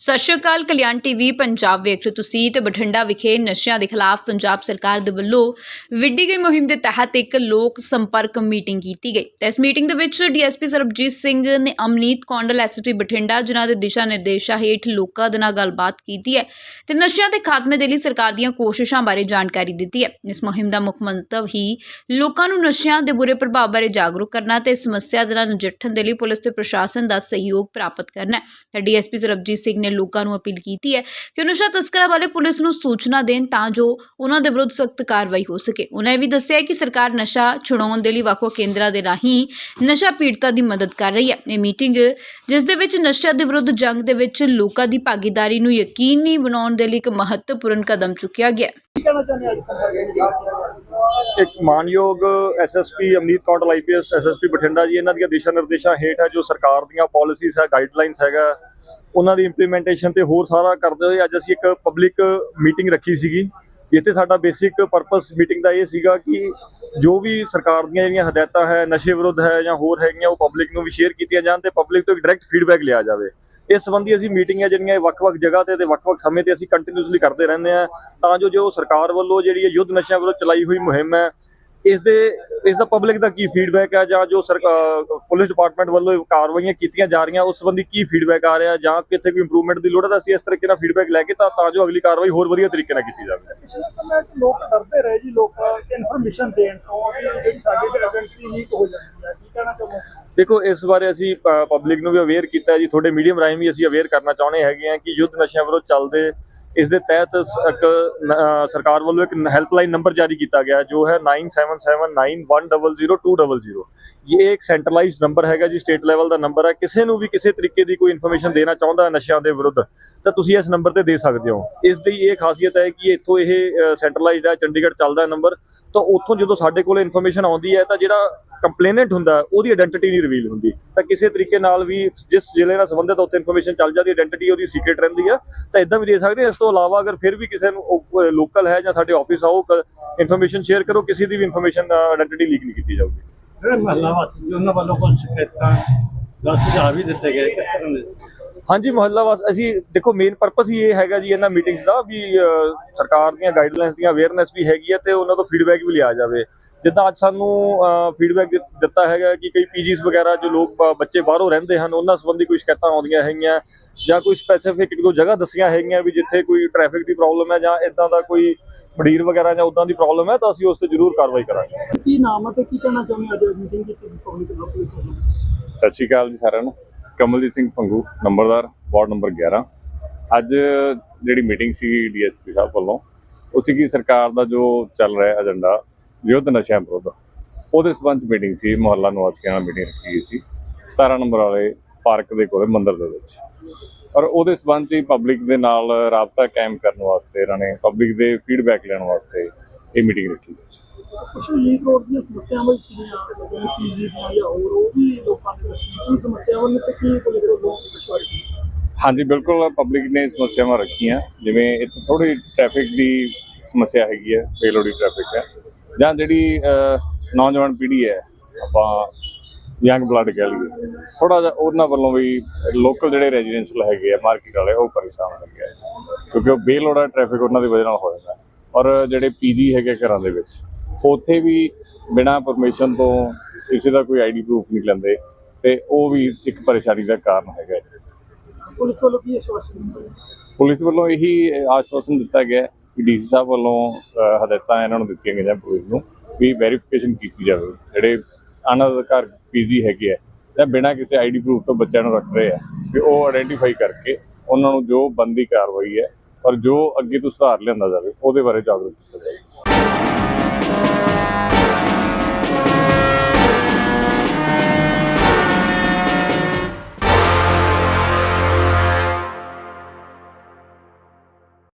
ਸਤਿ ਸ਼੍ਰੀ ਅਕਾਲ, ਕਲਿਆਣ ਟੀਵੀ, ਪੰਜਾਬ ਵੇਖ ਰਹੇ ਤੁਸੀਂ ਤੇ ਬਠਿੰਡਾ ਵਿਖੇ ਨਸ਼ਿਆਂ ਦੇ ਖਿਲਾਫ ਪੰਜਾਬ ਸਰਕਾਰ ਦੇ ਵੱਲੋਂ ਵਿੱਢੀ ਗਈ ਮੁਹਿੰਮ ਦੇ ਤਹਿਤ ਇੱਕ ਲੋਕ ਸੰਪਰਕ ਮੀਟਿੰਗ ਕੀਤੀ ਗਈ। ਤੇ ਇਸ ਮੀਟਿੰਗ ਦੇ ਵਿੱਚ ਡੀਐਸਪੀ ਸਰਬਜੀਤ ਸਿੰਘ ਨੇ ਅਮਨੀਤ ਕੌਂਡਲ ਐਸਪੀ ਬਠਿੰਡਾ, ਜਿਨ੍ਹਾਂ ਦੇ ਦਿਸ਼ਾ ਨਿਰਦੇਸ਼ਾਂ ਹੇਠ ਲੋਕਾਂ ਦੇ ਨਾਲ ਗੱਲਬਾਤ ਕੀਤੀ ਹੈ ਤੇ ਨਸ਼ਿਆਂ ਦੇ ਖਾਤਮੇ ਦੇ ਲਈ ਸਰਕਾਰ ਦੀਆਂ ਕੋਸ਼ਿਸ਼ਾਂ ਬਾਰੇ ਜਾਣਕਾਰੀ ਦਿੱਤੀ ਹੈ। ਇਸ ਮੁਹਿੰਮ ਦਾ ਮੁੱਖ ਮੰਤਵ ਹੀ ਲੋਕਾਂ ਨੂੰ ਨਸ਼ਿਆਂ ਦੇ ਬੁਰੇ ਪ੍ਰਭਾਵ ਬਾਰੇ ਜਾਗਰੂਕ ਕਰਨਾ ਤੇ ਇਸ ਸਮੱਸਿਆ ਦੇ ਨਾਲ ਨਜਿੱਠਣ ਦੇ ਲਈ ਪੁਲਿਸ ਤੇ ਪ੍ਰਸ਼ਾਸਨ ਦਾ ਸਹਿਯੋਗ ਪ੍ਰਾਪਤ ਕਰਨਾ ਹੈ। ਤਾਂ ਡੀਐਸਪੀ ਸਰਬਜੀਤ ਸਿੰਘ ਨੇ ਲੋਕਾਂ ਨੂੰ ਅਪੀਲ ਕੀਤੀ ਹੈ ਕਿ ਉਹ ਨਸ਼ਾ ਤਸਕਰਾਂ ਵਾਲੇ ਪੁਲਿਸ ਨੂੰ ਸੂਚਨਾ ਦੇਣ ਤਾਂ ਜੋ ਉਹਨਾਂ ਦੇ ਵਿਰੁੱਧ ਸਖਤ ਕਾਰਵਾਈ ਹੋ ਸਕੇ। ਉਹਨਾਂ ਇਹ ਵੀ ਦੱਸਿਆ ਕਿ ਸਰਕਾਰ ਨਸ਼ਾ ਛੁਡਾਉਣ ਦੇ ਲਈ ਵੱਖ-ਵੱਖ ਕੇਂਦਰਾਂ ਦੇ ਰਾਹੀਂ ਨਸ਼ਾ ਪੀੜਤਾਂ ਦੀ ਮਦਦ ਕਰ ਰਹੀ ਹੈ। ਇਹ ਮੀਟਿੰਗ ਜਿਸ ਦੇ ਵਿੱਚ ਨਸ਼ਾ ਦੇ ਵਿਰੁੱਧ ਜੰਗ ਦੇ ਵਿੱਚ ਲੋਕਾਂ ਦੀ ਭਾਗੀਦਾਰੀ ਨੂੰ ਯਕੀਨੀ ਬਣਾਉਣ ਦੇ ਲਈ ਇੱਕ ਮਹੱਤਵਪੂਰਨ ਕਦਮ ਚੁੱਕਿਆ ਗਿਆ। ਇੱਕ ਮਾਨਯੋਗ SSP Amneet Kondal IPS SSP Bathinda ji ਇਹਨਾਂ ਦੀਆਂ ਦਿਸ਼ਾ ਨਿਰਦੇਸ਼ਾਂ ਹੇਠ ਹੈ ਜੋ ਸਰਕਾਰ ਦੀਆਂ ਪਾਲਿਸੀਜ਼ ਹੈ ਗਾਈਡਲਾਈਨਸ ਹੈਗਾ। ਉਹਨਾਂ ਦੀ ਇੰਪਲੀਮੈਂਟੇਸ਼ਨ ਤੇ ਹੋਰ ਸਾਰਾ ਕਰਦੇ ਹੋਏ ਅੱਜ ਅਸੀਂ ਇੱਕ ਪਬਲਿਕ ਮੀਟਿੰਗ ਰੱਖੀ ਸੀਗੀ, ਜਿੱਥੇ ਸਾਡਾ ਬੇਸਿਕ ਪਰਪਸ ਮੀਟਿੰਗ ਦਾ ਇਹ ਸੀਗਾ ਕਿ ਜੋ ਵੀ ਸਰਕਾਰ ਦੀਆਂ ਜਿਹੜੀਆਂ ਹਦਾਇਤਾਂ ਹੈ, ਨਸ਼ੇ ਵਿਰੁੱਧ ਹੈ ਜਾਂ ਹੋਰ ਹੈਗੀਆਂ, ਉਹ ਪਬਲਿਕ ਨੂੰ ਵੀ ਸ਼ੇਅਰ ਕੀਤੀਆਂ ਜਾਣ ਤੇ ਪਬਲਿਕ ਤੋਂ ਇੱਕ ਡਾਇਰੈਕਟ ਫੀਡਬੈਕ ਲਿਆ ਜਾਵੇ। ਇਸ ਸੰਬੰਧੀ ਅਸੀਂ ਮੀਟਿੰਗਾਂ ਜਿਹੜੀਆਂ ਵੱਖ-ਵੱਖ ਜਗ੍ਹਾ ਤੇ ਤੇ ਵੱਖ-ਵੱਖ ਸਮੇਂ ਤੇ ਅਸੀਂ ਕੰਟੀਨਿਊਸਲੀ ਕਰਦੇ ਰਹਿੰਦੇ ਆ ਤਾਂ ਜੋ ਜੋ ਸਰਕਾਰ ਵੱਲੋਂ ਜਿਹੜੀ ਇਹ ਯੁੱਧ ਨਸ਼ਿਆਂ ਵਿਰੁੱਧ ਚਲਾਈ ਹੋਈ ਮੁਹਿੰਮ ਹੈ ਇਸ ਦੇ ਇਸ ਦਾ ਪਬਲਿਕ ਦਾ ਕੀ ਫੀਡਬੈਕ ਹੈ ਜਾਂ ਜੋ ਸਰਕਾਰ ਪੁਲਿਸ ਡਿਪਾਰਟਮੈਂਟ ਵੱਲੋਂ ਇਹ ਕਾਰਵਾਈਆਂ ਕੀਤੀਆਂ ਜਾ ਰਹੀਆਂ ਉਸ ਸੰਬੰਧੀ ਕੀ ਫੀਡਬੈਕ ਆ ਰਿਹਾ ਜਾਂ ਕਿੱਥੇ ਕੋਈ ਇੰਪਰੂਵਮੈਂਟ ਦੀ ਲੋੜ ਹੈ ਤਾਂ ਅਸੀਂ ਇਸ ਤਰੀਕੇ ਨਾਲ ਫੀਡਬੈਕ ਲੈ ਕੇ ਤਾਂ ਤਾਂ ਜੋ ਅਗਲੀ ਕਾਰਵਾਈ ਹੋਰ ਵਧੀਆ ਤਰੀਕੇ ਨਾਲ ਕੀਤੀ ਜਾਵੇ। ਪਿਛਲੇ ਸਮੇਂ 'ਚ ਲੋਕ ਡਰਦੇ ਰਹੇ ਜੀ ਲੋਕ ਇਨਫੋਰਮੇਸ਼ਨ ਦੇਣ ਤੋਂ ਕਿ ਜਿਹੜੀ ਸਾਡੀ ਆਇਡੈਂਟੀ ਲੀਕ ਹੋ ਜਾਂਦੀ ਹੈ ਕੀ ਕਹਿਣਾ ਚਾਹੁੰਦੇ ਹੋ ਦੇਖੋ ਇਸ ਬਾਰੇ ਅਸੀਂ ਪਬਲਿਕ ਨੂੰ ਵੀ ਅਵੇਅਰ ਕੀਤਾ ਜੀ ਤੁਹਾਡੇ ਮੀਡੀਅਮ ਰਾਹੀਂ ਵੀ ਅਸੀਂ ਅਵੇਅਰ ਕਰਨਾ ਚਾਹੁੰਦੇ ਹੈਗੇ ਆ ਕਿ ਯੁੱਧ ਨਸ਼ਿਆਂ ਵਿਰੁੱਧ ਚੱਲਦੇ ਇਸ ਦੇ ਤਹਿਤ ਇੱਕ ਸਰਕਾਰ ਵੱਲੋਂ ਇੱਕ ਹੈਲਪਲਾਈਨ ਨੰਬਰ ਜਾਰੀ ਕੀਤਾ ਗਿਆ ਜੋ ਹੈ 9779100200 ਇਹ ਇੱਕ ਸੈਂਟਰਲਾਈਜ਼ਡ ਨੰਬਰ ਹੈਗਾ ਜੀ ਸਟੇਟ ਲੈਵਲ ਦਾ ਨੰਬਰ ਹੈ ਕਿਸੇ ਨੂੰ ਵੀ ਕਿਸੇ ਤਰੀਕੇ ਦੀ ਕੋਈ ਇਨਫੋਰਮੇਸ਼ਨ ਦੇਣਾ ਚਾਹੁੰਦਾ ਹੈ ਨਸ਼ਿਆਂ ਦੇ ਵਿਰੁੱਧ ਤਾਂ ਤੁਸੀਂ ਇਸ ਨੰਬਰ ਤੇ ਦੇ ਸਕਦੇ ਹੋ ਇਸ ਦੀ ਇਹ ਖਾਸੀਅਤ ਹੈ ਕਿ ਇੱਥੋਂ ਇਹ ਸੈਂਟਰਲਾਈਜ਼ਡ ਹੈ ਚੰਡੀਗੜ੍ਹ ਚੱਲਦਾ ਨੰਬਰ ਤਾਂ ਉੱਥੋਂ ਜਦੋਂ ਸਾਡੇ ਕੋਲ ਇਨਫੋਰਮੇਸ਼ਨ ਆਉਂਦੀ ਹੈ ਤਾਂ ਜਿਹੜਾ ਕੰਪਲੇਨੈਂਟ ਹੁੰਦਾ, ਉਹਦੀ ਆਇਡੈਂਟੀਟੀ ਨਹੀਂ ਰਿਵੀਲ ਹੁੰਦੀ। ਤਾਂ ਕਿਸੇ ਤਰੀਕੇ ਨਾਲ ਵੀ ਜਿਸ ਜ਼ਿਲ੍ਹੇ ਨਾਲ ਸੰਬੰਧਿਤ ਉੱਥੇ ਇਨਫੋਰਮੇਸ਼ਨ ਚੱਲ ਜਾਂਦੀ ਆਇਡੈਂਟੀਟੀ ਉਹਦੀ ਸੀਕ੍ਰੀਟ ਰਹਿੰਦੀ ਆ। ਤਾਂ ਇਦਾਂ ਵੀ ਦੇ ਸਕਦੇ ਇਸ ਤੋਂ ਇਲਾਵਾ ਅਗਰ ਫਿਰ ਵੀ ਕਿਸੇ ਨੂੰ ਲੋਕਲ ਹੈ ਜਾਂ ਸਾਡੇ ਆਫਿਸ ਆਓ ਇਨਫੋਰਮੇਸ਼ਨ ਸ਼ੇਅਰ ਕਰੋ, ਕਿਸੇ ਦੀ ਵੀ ਇਨਫੋਰਮੇਸ਼ਨ ਆਇਡੈਂਟੀਟੀ ਲੀਕ ਨਹੀਂ ਕੀਤੀ ਜਾਊਗੀ। ਜਿਹੜੇ ਮਹੱਲਾ ਵਾਸੀ ਸੀ, ਉਹਨਾਂ ਵੱਲੋਂ ਕੁਝ ਸ਼ਿਕਾਇਤਾਂ ਦਾ ਵੀ ਦਿੱਤੇ ਗਏ, ਕਿਸ ਤਰ੍ਹਾਂ ਦੇ? ਹਾਂਜੀ ਮੁਹੱਲਾ ਵਾਸ ਅਸੀਂ ਦੇਖੋ ਮੇਨ ਪਰਪਸ ਹੀ ਇਹ ਹੈਗਾ ਜੀ ਇਹਨਾਂ ਮੀਟਿੰਗਸ ਦਾ ਵੀ ਸਰਕਾਰ ਦੀਆਂ ਗਾਈਡਲਾਈਨਸ ਦੀਆਂ ਅਵੇਅਰਨੈਸ ਵੀ ਹੈਗੀ ਹੈ ਤੇ ਉਹਨਾਂ ਤੋਂ ਫੀਡਬੈਕ ਵੀ ਲਿਆ ਜਾਵੇ। ਜਿੱਦਾਂ ਅੱਜ ਸਾਨੂੰ ਫੀਡਬੈਕ ਦਿੱਤਾ ਹੈਗਾ ਕਿ ਕਈ ਪੀਜੀਸ ਵਗੈਰਾ ਜੋ ਲੋਕ ਬੱਚੇ ਬਾਹਰੋਂ ਰਹਿੰਦੇ ਹਨ ਉਹਨਾਂ ਸੰਬੰਧੀ ਕੋਈ ਸ਼ਿਕਾਇਤਾਂ ਆਉਂਦੀਆਂ ਹੈਗੀਆਂ ਜਾਂ ਕੋਈ ਸਪੈਸੀਫਿਕ ਇੱਕ ਦੋ ਜਗ੍ਹਾ ਦੱਸੀਆਂ ਹੈਗੀਆਂ ਵੀ ਜਿੱਥੇ ਕੋਈ ਟ੍ਰੈਫਿਕ ਦੀ ਪ੍ਰੋਬਲਮ ਹੈ ਜਾਂ ਇਦਾਂ ਦਾ ਕੋਈ ਮਡੀਰ ਵਗੈਰਾ ਜਾਂ ਉਦਾਂ ਦੀ ਪ੍ਰੋਬਲਮ ਹੈ ਤਾਂ ਅਸੀਂ ਉਸ ਤੇ ਜ਼ਰੂਰ ਕਾਰਵਾਈ ਕਰਾਂਗੇ। ਕੀ ਨਾਮ ਹੈ ਤੇ ਕੀ ਕਹਿਣਾ ਚਾਹੁੰਦੇ ਅੱਜ ਮੀਟਿੰਗ ਕੀਤੀ ਪਬਲਿਕ ਪੁਲਿਸ ਵੱਲੋਂ ਸਤਿ ਸ਼੍ਰੀ ਅਕਾਲ ਜੀ ਸਾਰਿਆਂ ਨੂੰ। ਕਮਲਜੀਤ ਸਿੰਘ ਪੰਗੂ ਨੰਬਰਦਾਰ, ਵਾਰਡ ਨੰਬਰ 11 ਅੱਜ ਜਿਹੜੀ ਮੀਟਿੰਗ ਸੀ ਡੀਐਸਪੀ ਸਾਹਿਬ ਵੱਲੋਂ, ਉਹ ਸੀਗੀ ਸਰਕਾਰ ਦਾ ਜੋ ਚੱਲ ਰਿਹਾ ਏਜੰਡਾ, ਯੁੱਧ ਨਸ਼ਿਆਂ ਵਿਰੁੱਧ। ਉਹਦੇ ਸੰਬੰਧ ਮੀਟਿੰਗ ਸੀ, ਮੁਹੱਲਾ ਨਿਵਾਸੀਆਂ ਨਾਲ ਮੀਟਿੰਗ ਰੱਖੀ ਗਈ ਸੀ। 17 ਨੰਬਰ ਵਾਲੇ ਪਾਰਕ ਦੇ ਕੋਲੇ, ਮੰਦਿਰ ਦੇ ਵਿੱਚ। ਔਰ ਉਹਦੇ ਸੰਬੰਧ 'ਚ ਹੀ ਪਬਲਿਕ ਦੇ ਨਾਲ ਰਾਬਤਾ ਕਾਇਮ ਕਰਨ ਵਾਸਤੇ ਇਹਨਾਂ ਨੇ ਪਬਲਿਕ ਦੇ ਫੀਡਬੈਕ ਲੈਣ ਵਾਸਤੇ ਇਹ ਮੀਟਿੰਗ ਰੱਖੀ ਗਈ ਸੀ। ਕੁਝ ਲੀਕ ਰੋਡ ਦੀਆਂ ਸਮੱਸਿਆਵਾਂ ਵੀ ਸੀਗੀਆਂ ਜਿਵੇਂ ਪੀਜੀ ਦੀਆਂ ਜਾਂ ਹੋਰ ਉਹ ਵੀ ਲੋਕਾਂ ਦੇ ਦੱਸੀ ਕੀ ਸਮੱਸਿਆਵਾਂ ਨੇ ਤੇ ਕੀ ਪੁਲਿਸ ਵੱਲੋਂ ਵਿਸ਼ਵਾਸ ਕੀਤਾ ਹਾਂਜੀ ਬਿਲਕੁਲ ਪਬਲਿਕ ਨੇ ਸਮੱਸਿਆਵਾਂ ਰੱਖੀਆਂ। ਜਿਵੇਂ ਇੱਥੇ ਥੋੜੀ ਟ੍ਰੈਫਿਕ ਦੀ ਸਮੱਸਿਆ ਹੈਗੀ ਹੈ ਬੇਲੋੜੀ ਟ੍ਰੈਫਿਕ ਹੈ। ਜਾਂ ਜਿਹੜੀ ਨੌਜਵਾਨ ਪੀੜ੍ਹੀ ਹੈ ਆਪਾਂ ਯੰਗ ਬਲੱਡ ਕਹਿ ਲਈਏ। ਥੋੜਾ ਜਿਹਾ ਉਹਨਾਂ ਵੱਲੋਂ ਵੀ ਲੋਕਲ ਜਿਹੜੇ ਰੈਜ਼ੀਡੈਂਸ਼ੀਅਲ ਹੈਗੇ ਆ ਮਾਰਕੀਟ ਵਾਲੇ ਉਹ ਪਰੇਸ਼ਾਨ ਆ ਕਿਉਂਕਿ ਉਹ ਬੇਲੋੜਾ ਟ੍ਰੈਫਿਕ ਉਹਨਾਂ ਦੀ ਵਜ੍ਹਾ ਨਾਲ ਹੋ ਜਾਂਦਾ। ਔਰ ਜਿਹੜੇ ਪੀਜੀ ਹੈਗੇ ਘਰਾਂ ਦੇ ਵਿੱਚ ਉੱਥੇ ਵੀ ਬਿਨਾਂ ਪਰਮਿਸ਼ਨ ਤੋਂ ਕਿਸੇ ਦਾ ਕੋਈ ਆਈਡੀ ਪ੍ਰੂਫ ਨਹੀਂ ਲੈਂਦੇ ਤੇ ਉਹ ਵੀ ਇੱਕ ਪਰੇਸ਼ਾਨੀ ਦਾ ਕਾਰਨ ਹੈਗਾ। ਪੁਲਿਸ ਵੱਲੋਂ ਕੀ ਵਿਸ਼ਵਾਸ ਕੀਤਾ ਪੁਲਿਸ ਵੱਲੋਂ ਇਹੀ ਆਸ਼ਵਾਸਨ ਦਿੱਤਾ ਗਿਆ ਕਿ ਡੀਸੀ ਸਾਹਿਬ ਵੱਲੋਂ ਹਦਾਇਤਾਂ ਇਹਨਾਂ ਨੂੰ ਦਿੱਤੀਆਂ ਗਈਆਂ ਪੁਲਿਸ ਨੂੰ ਵੀ ਵੈਰੀਫਿਕੇਸ਼ਨ ਕੀਤੀ ਜਾਵੇ ਜਿਹੜੇ ਅਨਅਧਿਕਾਰ ਪੀਜੀ ਹੈਗੇ ਆ ਜਾਂ ਬਿਨਾਂ ਕਿਸੇ ਆਈਡੀ ਪ੍ਰੂਫ ਤੋਂ ਬੱਚਿਆਂ ਨੂੰ ਰੱਖ ਰਹੇ ਆ ਵੀ ਉਹ ਆਇਡੈਂਟੀਫਾਈ ਕਰਕੇ ਉਹਨਾਂ ਨੂੰ ਜੋ ਬੰਦੀ ਕਾਰਵਾਈ ਹੈ ਔਰ ਜੋ ਅੱਗੇ ਤੋਂ ਸੁਧਾਰ ਲਿਆਂਦਾ ਜਾਵੇ ਉਹਦੇ ਬਾਰੇ ਜਾਗਰੂਕ ਕੀਤਾ ਜਾਵੇ।